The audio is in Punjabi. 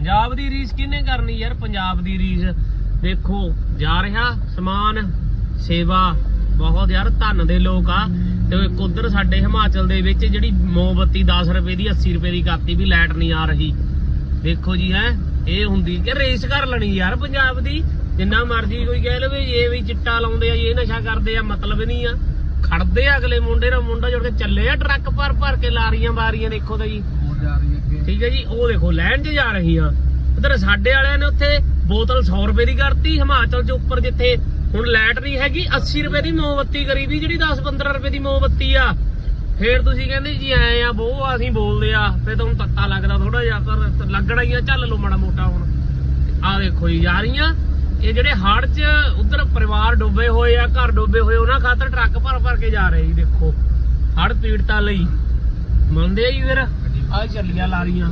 ਪੰਜਾਬ ਦੀ ਰੀਸ ਕਿਹਨੇ ਕਰਨੀ ਯਾਰ? ਪੰਜਾਬ ਦੀ ਰੀਸ ਦੇਖੋ, ਜਾ ਰਿਹਾ ਸਮਾਨ, ਸੇਵਾ, ਬਹੁਤ ਯਾਰ, ਧੰਨ ਦੇ ਲੋਕ ਆ। ਤੇ ਇੱਕ ਉਧਰ ਸਾਡੇ ਹਿਮਾਚਲ ਦੇ ਵਿੱਚ ਜਿਹੜੀ ਮੋਮਬੱਤੀ 10 ਰੁਪਏ ਦੀ 80 ਰੁਪਏ ਦੀ ਕਰਤੀ ਵੀ ਲਾਈਟ ਨਹੀਂ ਆ ਰਹੀ। ਦੇਖੋ ਜੀ, ਹੈ, ਇਹ ਹੁੰਦੀ ਕਿ ਰੇਸ ਕਰ ਲੈਣੀ ਯਾਰ ਪੰਜਾਬ ਦੀ। ਜਿੰਨਾ ਮਰਜ਼ੀ ਕੋਈ ਕਹਿ ਲਵੇ, ਇਹ ਵੀ ਚਿੱਟਾ ਲਾਉਂਦੇ ਆ, ਇਹ ਨਸ਼ਾ ਕਰਦੇ ਆ, ਮਤਲਬ ਨਹੀਂ ਆ। ਖੜਦੇ ਆ ਅਗਲੇ ਮੁੰਡੇ ਨਾਲ, ਮੁੰਡਾ ਜੁੜ ਕੇ ਚੱਲੇ ਆ, ਟਰੱਕ ਭਰ ਭਰ ਕੇ ਲਾਰੀਆਂ ਬਾਰੀਆਂ ਦੇਖੋ ਤਾਂ ਜੀ ਜਾ ਰਹੀ ਹੈ ਠੀਕ ਹੈ ਜੀ, ਉਹ ਦੇਖੋ, ਲੈਣ 'ਚ ਜਾ ਰਹੀ ਆ। ਉਧਰ ਸਾਡੇ ਵਾਲਿਆਂ ਨੇ ਉੱਥੇ ਬੋਤਲ 100 ਰੁਪਏ ਦੀ ਕਰਤੀ, ਹਿਮਾਚਲ 'ਚ ਉੱਪਰ ਜਿੱਥੇ ਹੁਣ ਲਾਈਟ ਨਹੀਂ ਹੈਗੀ 80 ਰੁਪਏ ਦੀ ਮੋਮਬੱਤੀ ਕਰੀ ਦੀ, ਜਿਹੜੀ 10-15 ਰੁਪਏ ਦੀ ਮੋਮਬੱਤੀ ਆ। ਫੇਰ ਤੁਸੀਂ ਕਹਿੰਦੇ ਜੀ, ਐ ਆ ਬੋ ਅਸੀਂ ਬੋਲਦੇ ਆ। ਫੇਰ ਤੁਹਾਨੂੰ ਤੱਤਾ ਲੱਗਦਾ ਥੋੜਾ ਜਿਹਾ, ਪਰ ਲੱਗਣਾ ਹੀ ਆ, ਚੱਲ ਲੋ ਮਾੜਾ ਮੋਟਾ ਹੁਣ। ਆ ਦੇਖੋ ਜੀ, ਜਾ ਰਹੀਆਂ। ਇਹ ਜਿਹੜੇ ਹੜ 'ਚ ਉਧਰ ਪਰਿਵਾਰ ਡੁੱਬੇ ਹੋਏ ਆ, ਘਰ ਡੁੱਬੇ ਹੋਏ, ਉਹਨਾਂ ਖਾਤਰ ਟਰੱਕ ਭਰ ਭਰ ਕੇ ਜਾ ਰਹੇ ਜੀ, ਦੇਖੋ। ਹੜ ਪੀੜਤਾਂ ਲਈ। ਮੰਨਦੇ ਆ ਜੀ ਫਿਰ? ਆ ਚੱਲੀਆਂ ਲਾਰੀਆਂ